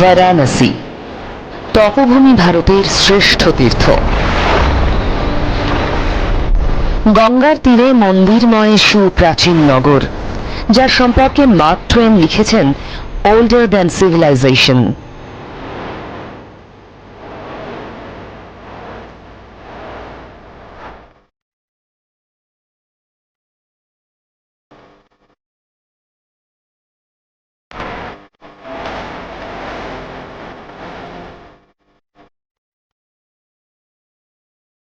বারাণসী তপভূমি ভারতের শ্রেষ্ঠ তীর্থ। গঙ্গার তীরে মন্দিরময় সুপ্রাচীন নগর, যার সম্পর্কে মার্ক ট্রেন লিখেছেন older than civilization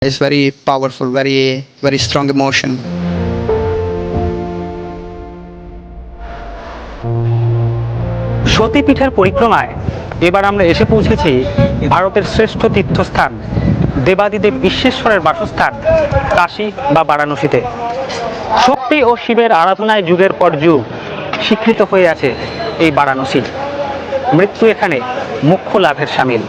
It's very powerful, very very strong emotion. সতীপীঠের পরিক্রমায় এবার আমরা এসে পৌঁছেছি ভারতের শ্রেষ্ঠ তীর্থস্থান দেবাদিদেব বিশ্বেশ্বরের বাসস্থান কাশী বা বারাণসীতে। শক্তি ও শিবের আরাধনায় যুগের পর যুগ স্বীকৃত হয়ে আছে এই বারাণসী। মৃত্যু এখানে মুখ্য লাভের সামিল।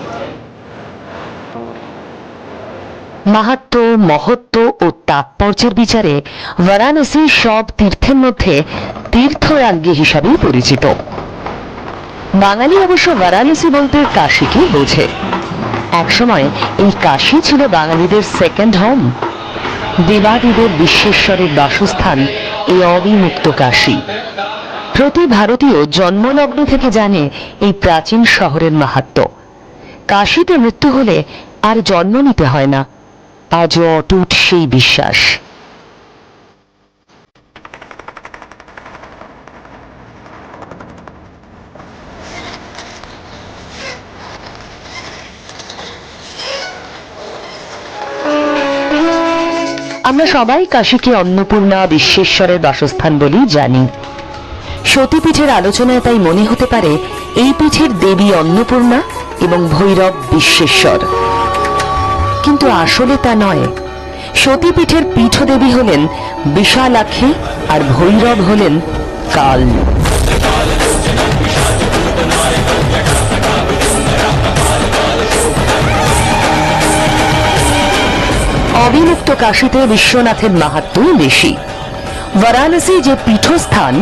মাহাত্ম, মহত্ব ও তাৎপর্যের বিচারে বারাণসী সব তীর্থের মধ্যে তীর্থরাজ্ঞী হিসাবেই পরিচিত। বাঙালি অবশ্য বারাণসী বলতে কাশীকে বোঝে। একসময় এই কাশী ছিল বাঙালিদের সেকেন্ড হোম দেবাদিদের বিশ্বেশ্বরের বাসস্থান এই অবিমুক্ত কাশী। প্রতি ভারতীয় জন্মলগ্ন থেকে জানে এই প্রাচীন শহরের মাহাত্ম। কাশীতে মৃত্যু হলে আর জন্ম নিতে হয় না। আজও অটুট সেই বিশ্বাস। আমরা সবাই কাশীকে অন্নপূর্ণা বিশ্বেশ্বরের বাসস্থান বলেই জানি। সতীপীঠের আলোচনায় তাই মনে হতে পারে, এই পীঠের দেবী অন্নপূর্ণা এবং ভৈরব বিশ্বেশ্বর। কিন্তু আসলে তা নয়। সতীপীঠের পীঠদেবী হলেন বিশালাক্ষী আর ভৈরব হলেন কাল। অবিমুক্ত কাশীতে বিশ্বনাথের মাহাত্ম্য বেশি। বারাণসী যে পীঠস্থান,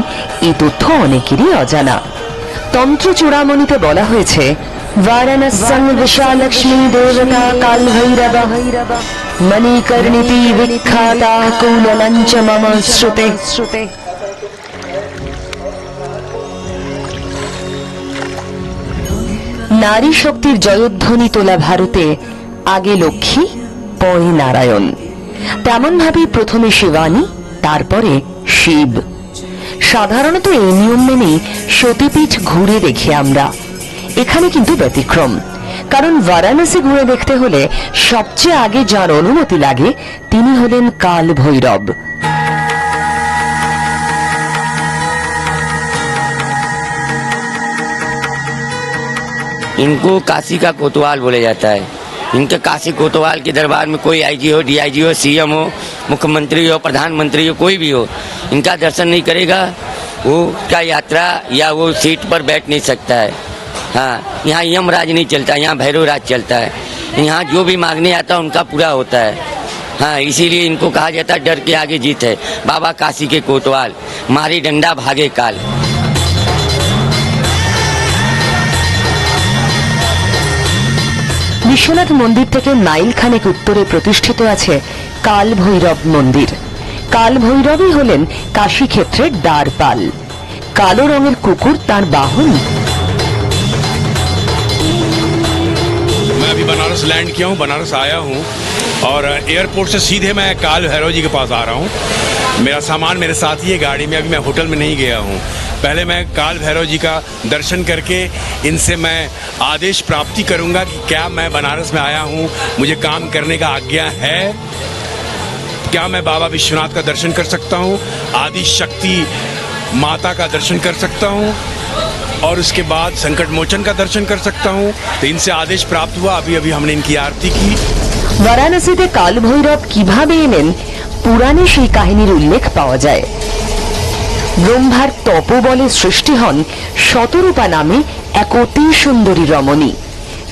এ তথ্য অনেকেরই অজানা। তন্ত্র চূড়ামণিতে বলা হয়েছে বিশালক্ষ্মী দেবতা কাল ভৈরব মণিকর্ণিতি বিখ্যাতা কুললঞ্চ মম শ্রুতে শ্রুতে নারী শক্তির জয়ধ্বনি তোলা ভারতে আগে লক্ষ্মী পরে নারায়ণ তেমন ভাবেই প্রথমে শিবানী তারপরে শিব সাধারণত এই নিয়ম মেনেই সতীপীঠ ঘুরে দেখি আমরা এখানে কিন্তু ব্যতিক্রম কারণ বারাণসী ঘুরে দেখতে হলে সবচেয়ে আগে যার অনুমতি লাগে তিনি হলেন কাল ভৈরব इनको काशी का कोतवाल बोला जाता है इनके काशी कोतवाल के दरबार में कोई आईजी हो डीआईजी हो सीएम हो मुख्यमंत्री हो प्रधानमंत्री हो कोई भी हो इनका दर्शन नहीं करेगा वो क्या यात्रा या वो सीट पर बैठ नहीं सकता है हाँ यहाँ यमराज नहीं चलता यहाँ भैरव राज चलता है यहाँ जो भी मांगने आता है उनका पूरा होता है हाँ इसीलिए इनको कहा जाता है डर के आगे जीत है बाबा काशी के कोतवाल मारी डंडा भागे काल বিশ্বনাথ মন্দির থেকে মাইল খানেক উত্তরে প্রতিষ্ঠিত আছে কাল ভৈরব মন্দির কাল ভৈরবই হলেন কাশী ক্ষেত্রের দ্বারপাল কালো রঙের কুকুর তার বাহন बनारस लैंड किया हूँ, बनारस आया हूँ। और एयरपोर्ट से सीधे मैं काल भैरव जी के पास आ रहा हूँ। मेरा सामान मेरे साथ ही है गाड़ी में, अभी मैं होटल में नहीं गया हूँ। पहले मैं काल भैरव जी का दर्शन करके इनसे मैं आदेश प्राप्ति करूँगा कि क्या मैं बनारस में आया हूँ। मुझे काम करने का आज्ञा है। क्या मैं बाबा विश्वनाथ का दर्शन कर सकता हूँ? आदि शक्ति माता का दर्शन कर सकता हूँ? और उसके बाद संकट मोचन का दर्शन कर सकता हूँ तो इनसे आदेश प्राप्त हुआ अभी अभी हमने इनकी आरती की বারাণসীতে কাল ভৈরব কিভাবে এলেন পুরাণে সেই কাহিনীর উল্লেখ পাওয়া যায় ব্রহ্মার তপবলে সৃষ্টি হন শতরূপা নামে এক অতি সুন্দরী রমণী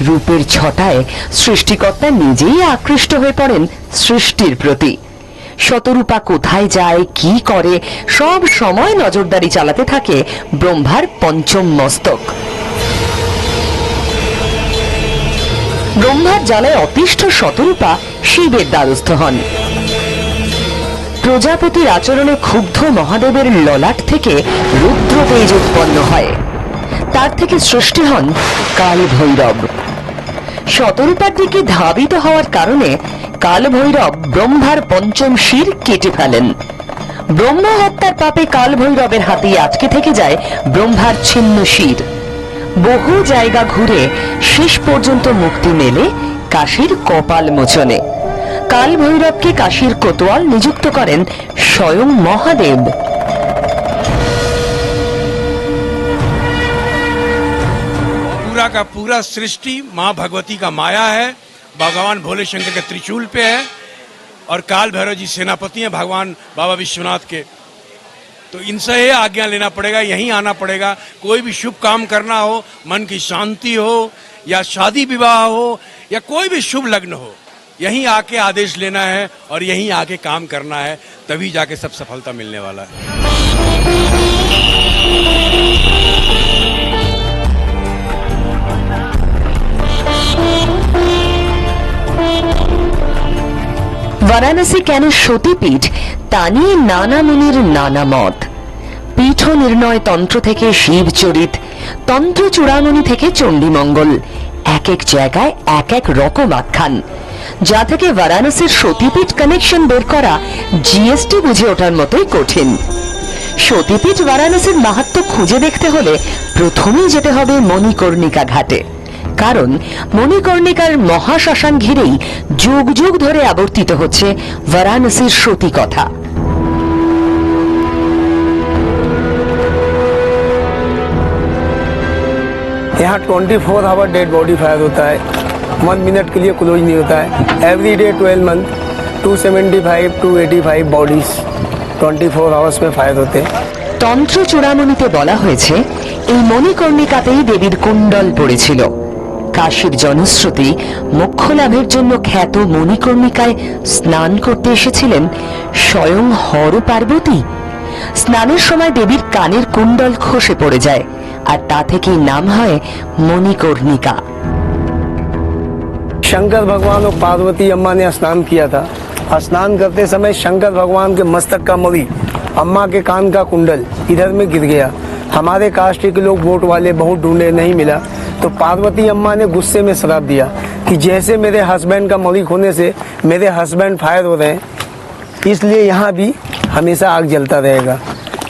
রূপের ছটায় সৃষ্টিকর্তা নিজেই আকৃষ্ট হয়ে পড়েন সৃষ্টির প্রতি শতরূপা কোথায় যায়, কি করে, সব সময় নজরদারি চালাতে থাকে ব্রহ্মার পঞ্চম মস্তক। ব্রহ্মার জ্বালায় অতিষ্ঠ শতরূপা শিবের দ্বারস্থ হন। প্রজাপতির আচরণে ক্ষুব্ধ মহাদেবের ললাট থেকে রুদ্র তেজ উৎপন্ন হয়। তার থেকে সৃষ্টি হন কাল ভৈরব শতরূপার দিকে ধাবিত হওয়ার কারণে কাল ভৈরব ব্রহ্মার পঞ্চম শির কেটে ফেলেন ব্রহ্ম হত্যার পাপে কাল ভৈরবের হাতে আটকে থেকে যায় ব্রহ্মার ছিন্ন শির বহু জায়গা ঘুরে শেষ পর্যন্ত মুক্তি মেলে কাশীর কপাল মোচনে কাল ভৈরবকে কাশীর কোতোয়াল নিযুক্ত করেন স্বয়ং মহাদেব पूरा का पूरा सृष्टि माँ भगवती का माया है भगवान भोले शंकर के त्रिशूल पे है और काल भैरव जी सेनापति हैं, भगवान बाबा विश्वनाथ के। तो इनसे ही आज्ञा लेना पड़ेगा, यहीं आना पड़ेगा। कोई भी शुभ काम करना हो, मन की शांति हो, या शादी विवाह हो, या कोई भी शुभ लग्न हो, यहीं आके आदेश लेना है और यहीं आके काम करना है, तभी जाके सब सफलता मिलने वाला है। বারাণসী কেন সতীপীঠ? তা নিয়ে নানা মুনির নানা মত। পীঠ নির্ণয় তন্ত্র থেকে শিবচরিত তন্ত্র চূড়ামণি থেকে চণ্ডীমঙ্গল, এক এক জায়গায় এক এক রকম আখ্যান। যা থেকে বারাণসীর সতীপীঠ কানেকশন বের করা জিএসটি বুঝে ওঠার মতোই কঠিন। সতীপীঠ বারাণসীর মাহাত্ম খুঁজে দেখতে হলে প্রথমেই যেতে হবে মণিকর্ণিকা ঘাটে। কারণ মণিকর্ণিকার মহাশ্মশান ঘিরেই যুগ যুগ ধরে আবর্তিত হচ্ছে বারাণসীর সতী কথা यहाँ 24 four hour dead body fire होता है वन मिनट के लिए क्लोज नहीं होता है every day 12 month 275 two 85 bodies 24 hours में फायर होते हैं তন্ত্র চূড়ামণিতে বলা হয়েছে এই মণিকর্ণিকাতেই দেবীর কুণ্ডল পড়েছিল কাশীর জনশ্রুতি মোক্ষ লাভের জন্য খ্যাত মণিকর্ণিকায় স্নান করতে এসেছিলেন স্বয়ং হর পার্বতী স্নানের সময় দেবীর কানের কুণ্ডল খসে পড়ে যায় আর তা থেকেই নাম হয় মণিকর্ণিকা शंकर भगवान और पार्वती अम्मा ने स्नान किया था स्नान करते समय शंकर भगवान के मस्तक का मरी अम्मा के कान का कुंडल इधर में गिर गया हमारे कास्ट के लोग वोट वाले बहुत ढूंढे नहीं मिला तो पार्वती अम्मा ने गुस्से में शराब दिया कि जैसे मेरे हस्बैंड का मरी होने से मेरे हस्बैंड फायर हो रहे हैं, इसलिए यहाँ भी हमेशा आग जलता रहेगा।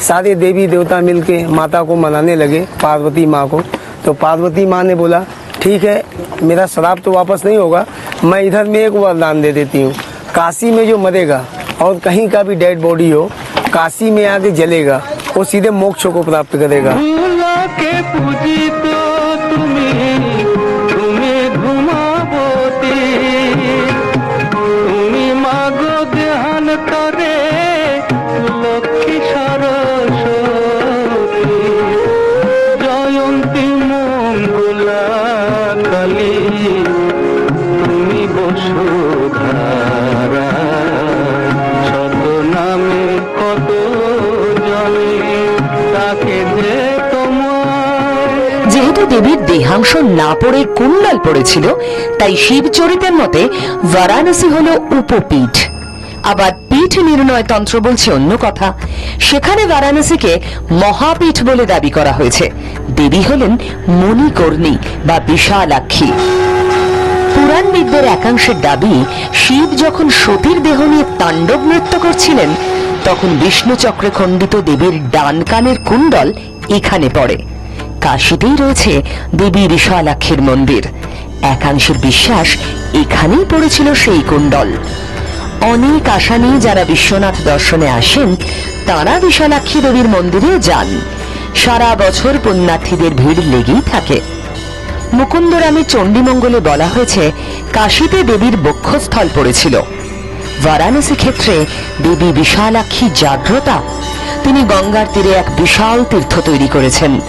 सारे देवी देवता मिलके माता को मनाने लगे पार्वती माँ को। तो पार्वती माँ ने बोला, ठीक है, मेरा शराब तो वापस नहीं होगा, मैं इधर में एक वरदान दे देती हूँ। काशी में जो मरेगा और कहीं का भी डेड बॉडी हो, काशी में आके जलेगा, वो सीधे मोक्ष को प्राप्त करेगा। দেহাংশ না পড়ে কুণ্ডল পড়েছিল, তাই শিবচরিতের মতে বারাণসী হল উপপীঠ। আবার পীঠ নির্ণয় তন্ত্র বলছে অন্য কথা। সেখানে বারাণসীকে মহাপীঠ বলে দাবি করা হয়েছে। দেবী হলেন মণিকর্ণী বা বিশালাক্ষী। পুরাণবিদদের একাংশের দাবি, শিব যখন সতীর দেহ নিয়ে তাণ্ডব নৃত্য করছিলেন, তখন বিষ্ণু চক্রে খণ্ডিত দেবীর ডান কানের কুণ্ডল এখানে পড়ে। কাশীতেই রয়েছে দেবী বিশালাক্ষীর মন্দির। একাংশের বিশ্বাস এখানেই পড়েছিল সেই কুণ্ডল। অনেক আশা নিয়ে যারা বিশ্বনাথ দর্শনে আসেন, তারা বিশালাক্ষী দেবীর মন্দিরেও যান। সারা বছর পুণ্যার্থীদের ভিড় লেগেই থাকে। মুকুন্দরামে চণ্ডীমঙ্গলে বলা হয়েছে, কাশীতে দেবীর বক্ষস্থল পড়েছিল। বারাণসী ক্ষেত্রে দেবী বিশালাক্ষী জাগ্রতা। তিনি গঙ্গার তীরে এক বিশাল তীর্থ তৈরি করেছেন।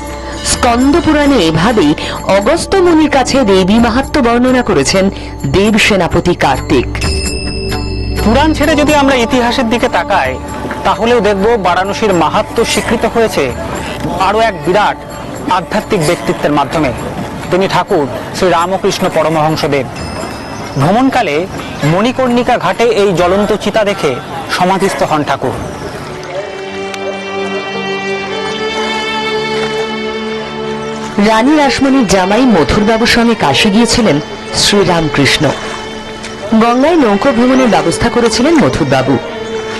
স্কন্দ পুরাণে এভাবেই অগস্ত মুনির কাছে দেবী মাহাত্ম বর্ণনা করেছেন দেব সেনাপতি কার্তিক। পুরাণ ছেড়ে যদি আমরা ইতিহাসের দিকে তাকাই, তাহলেও দেখব বারাণসীর মাহাত্ম স্বীকৃত হয়েছে আরও এক বিরাট আধ্যাত্মিক ব্যক্তিত্বের মাধ্যমে। তিনি ঠাকুর শ্রী রামকৃষ্ণ পরমহংসদেব। ভ্রমণকালে মণিকর্ণিকা ঘাটে এই জ্বলন্ত চিতা দেখে সমাধিস্থ হন ঠাকুর। রানী রাসমণির জামাই মথুরবাবুর সঙ্গে কাশি গিয়েছিলেন শ্রীরামকৃষ্ণ। গঙ্গায় নৌকো ভ্রমণের ব্যবস্থা করেছিলেন মথুরবাবু।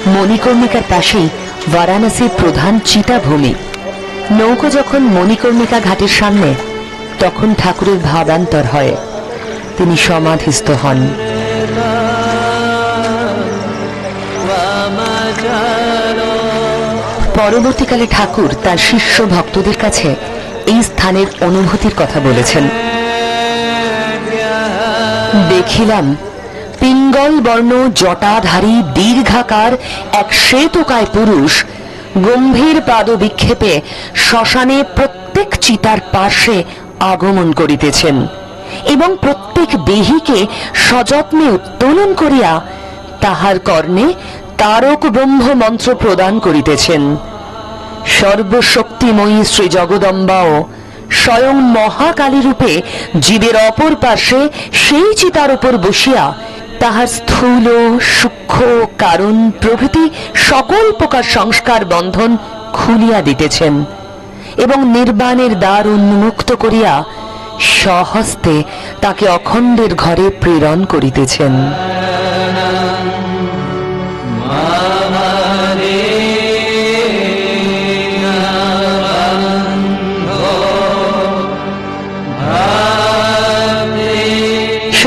মণিকর্ণিকার পাশেই বারাণসীর প্রধান চিতাভূমি নৌকো যখন মণিকর্ণিকা ঘাটের সামনে, তখন ঠাকুরের ভাবান্তর হয়। তিনি সমাধিস্থ হন। পরবর্তীকালে ঠাকুর তার শিষ্য ভক্তদের কাছে এই স্থানের অনুভূতির কথা বলেছেন। দেখিলাম পিঙ্গল বর্ণ জটাধারী দীর্ঘাকার এক শ্বেতকায় পুরুষ গম্ভীর পাদ বিক্ষেপে শ্মশানে প্রত্যেক চিতার পার্শ্বে আগমন করিতেছেন এবং প্রত্যেক দেহিকে সযত্নে উত্তোলন করিয়া তাহার কর্ণে তারক ব্রহ্ম মন্ত্র প্রদান করিতেছেন। সর্বশক্তিময়ী শ্রী জগদম্বাও স্বয়ং মহাকালী রূপে জীবের অপর পাশে সেই চিতার উপর বসিয়া তাহার স্থূল, সূক্ষ্ম, কারণ প্রভৃতি সকল প্রকার সংস্কার বন্ধন খুলিয়া দিতেছেন এবং নির্বাণের দ্বার উন্মুক্ত করিয়া সহস্তে তাকে অখণ্ডের ঘরে প্রেরণ করিতেছেন।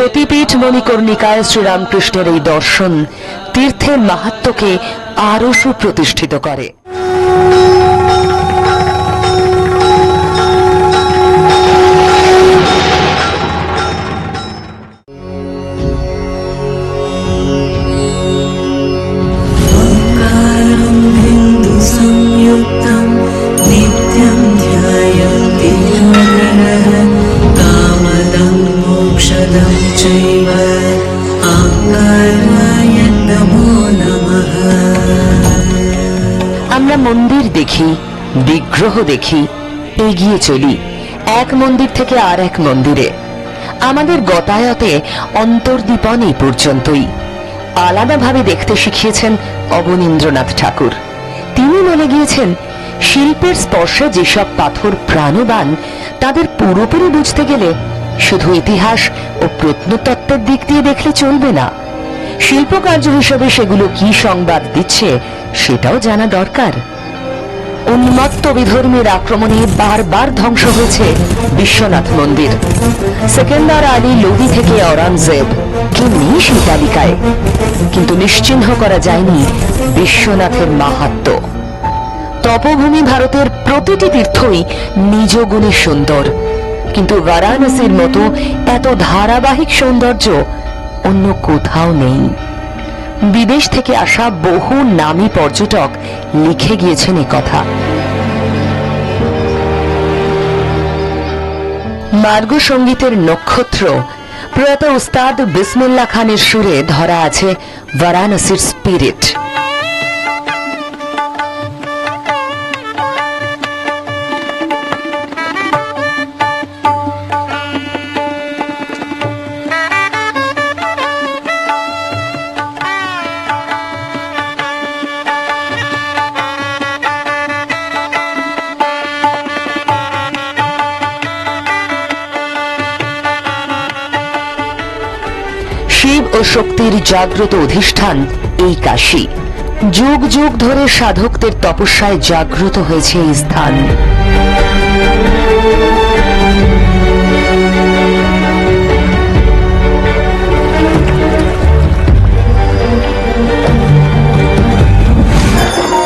সতীপীঠ মণিকর্ণিকায় শ্রীরামকৃষ্ণের এই দর্শন তীর্থের মাহাত্মকে আরও সুপ্রতিষ্ঠিত করে। দেখি, এগিয়ে চলি, এক মন্দির থেকে আর এক মন্দিরে। আমাদের গতায়তে অন্তর্দীপন এই পর্যন্তই। আলাদাভাবে দেখতে শিখিয়েছেন অবনীন্দ্রনাথ ঠাকুর। তিনি বলে গিয়েছেন, শিল্পের স্পর্শে যেসব পাথর প্রাণবান, তাদের পুরোপুরি বুঝতে গেলে শুধু ইতিহাস ও প্রত্নতত্ত্বের দিক দিয়ে দেখলে চলবে না। শিল্পকার্য হিসেবে সেগুলো কি সংবাদ দিচ্ছে, সেটাও জানা দরকার। উন্মত্ত আক্রমণে বারবার ধ্বংস হয়েছে বিশ্বনাথ মন্দির। সেকেন্দার আলী লোদি থেকে অরঙ্গজেব কি সেই তালিকায় কিন্তু নিশ্চিহ্ন করা যায়নি বিশ্বনাথের মাহাত্ম্য তপভূমি ভারতের প্রতিটি তীর্থই নিজ গুণে সুন্দর। কিন্তু বারাণসীর মতো এত ধারাবাহিক সৌন্দর্য অন্য কোথাও নেই। বিদেশ থেকে আসা বহু নামী পর্যটক লিখে গিয়েছেন কথা। মার্গ সঙ্গীতের নক্ষত্র। প্রয়াত উস্তাদ বিসমুল্লাহ খানের সুরে ধরা আছে বারাণসীর স্পিরিট। শক্তির জাগ্রত অধিষ্ঠান এই কাশী। যুগ যুগ ধরে সাধকদের তপস্যায় জাগ্রত হয়েছে এই স্থান।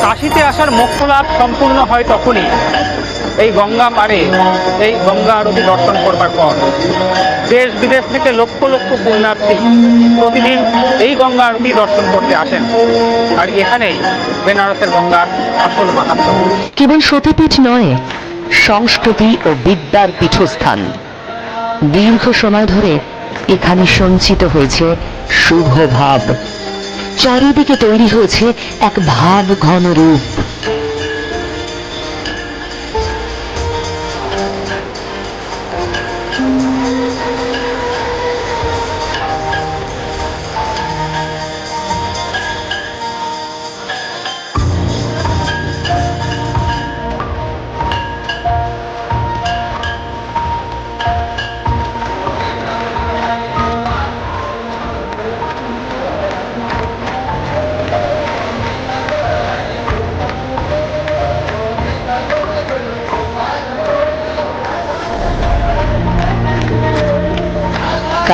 কাশিতে আসার মোক্ষ লাভ সম্পূর্ণ হয় তখনই। এই গঙ্গা পারে এই গঙ্গা আরতি দর্শন করবার পর দেশ বিদেশ থেকে লক্ষ লক্ষ পুণ্যার্থী প্রতিদিন এই গঙ্গা আরতি দর্শন করতে আসেন। আর এখানেই বেনারসের গঙ্গার আসল মাহাত্ম। কেবল সতীপীঠ নয়, সংস্কৃতি ও বিদ্যার পীঠস্থান। দীর্ঘ সময় ধরে এখানে সঞ্চিত হয়েছে শুভ ভাব। চারিদিকে তৈরি হয়েছে এক ভাব ঘন রূপ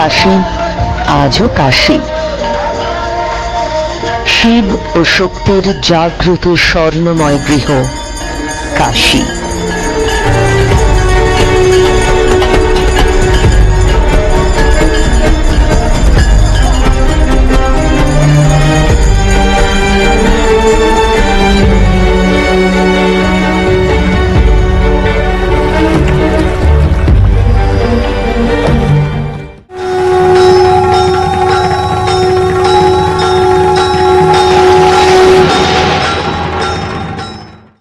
কাশী আজও কাশী। শিব ও শক্তির জাগ্রত স্বর্ণময় গৃহ কাশী।